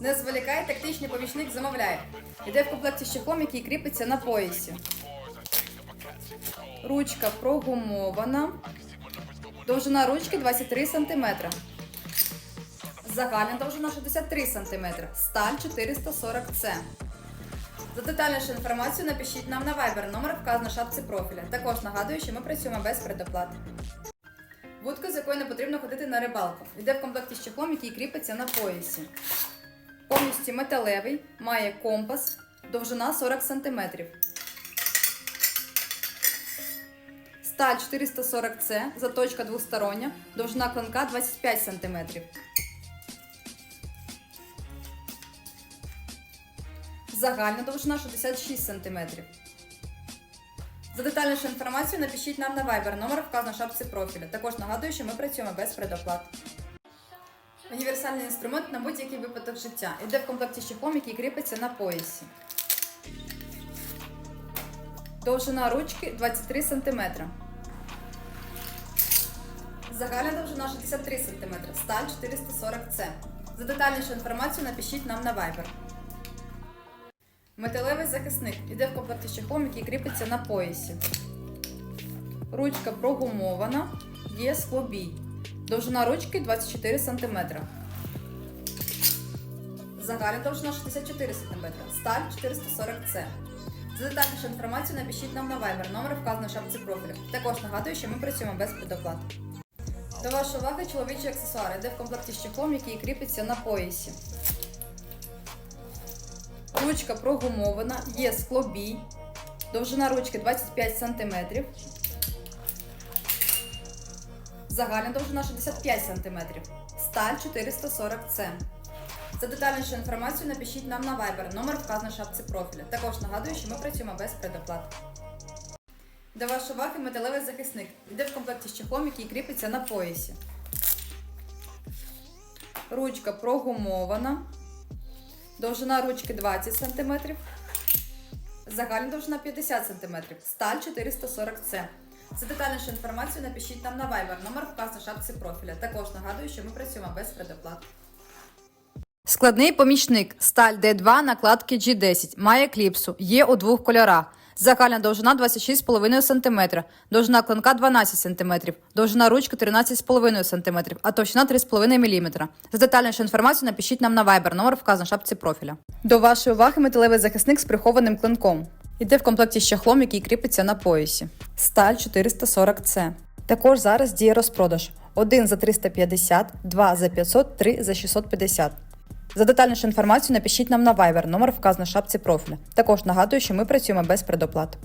Не зволікай, тактичний помічник замовляє. Йде в комплекті з чехлом, який кріпиться на поясі. Ручка прогумована. Довжина ручки 23 см. Загальна довжина 63 см. Сталь 440С. За детальнішу інформацію напишіть нам на Viber, номер вказано в шапці профіля. Також нагадую, що ми працюємо без предоплати. Вудка, з якою не потрібно ходити на рибалку. Йде в комплекті з чехлом, який кріпиться на поясі. Повністю металевий, має компас, довжина 40 см. Сталь 440С, заточка двостороння, довжина клинка 25 см. Загальна довжина 66 см. За детальнішу інформацію напишіть нам на Viber, номер вказано в шапці профіля. Також нагадую, що ми працюємо без предоплат. Універсальний інструмент на будь-який випадок життя. Іде в комплекті з чехлом, який кріпиться на поясі. Довжина ручки 23 см. Загальна довжина 63 см. Сталь 440С. За детальнішу інформацію напишіть нам на Viber. Металевий захисник іде в комплекті з чехлом, який кріпиться на поясі. Ручка прогумована, є склобій. Довжина ручки 24 см. Загальна довжина 64 см. Сталь 440С. За детальнішу інформацію напишіть нам на Viber, номер вказано в шапці профілю. Також нагадую, що ми працюємо без предоплат. До вашої уваги чоловічі аксесуари йде в комплекті з чехлом, який кріпиться на поясі. Ручка прогумована, є склобій. Довжина ручки 25 см. Загальна довжина 65 см. Сталь 440С. За детальнішу інформацію напишіть нам на Viber, номер вказано в шапці профіля. Також нагадую, що ми працюємо без предоплат. До вашої уваги металевий захисник. Йде в комплекті з чехлом, який кріпиться на поясі. Ручка прогумована. Довжина ручки 20 см. Загальна довжина 50 см. Сталь 440С. За детальнішу інформацію напишіть нам на Viber, номер вказано в шапці профіля. Також нагадую, що ми працюємо без предоплат. Складний помічник сталь D2 накладки G10. Має кліпсу. Є у двох кольорах. Загальна довжина 26,5 см, довжина клинка 12 см, довжина ручки 13,5 см, а товщина 3,5 мм. За детальнішу інформацію напишіть нам на Viber, номер вказано в шапці профіля. До вашої уваги металевий захисник з прихованим клинком. Йде в комплекті з чахлом, який кріпиться на поясі. Сталь 440C. Також зараз діє розпродаж. 1 за 350, 2 за 500, 3 за 650. За детальнішу інформацію напишіть нам на Viber, номер вказано в шапці профілю. Також нагадую, що ми працюємо без предоплат.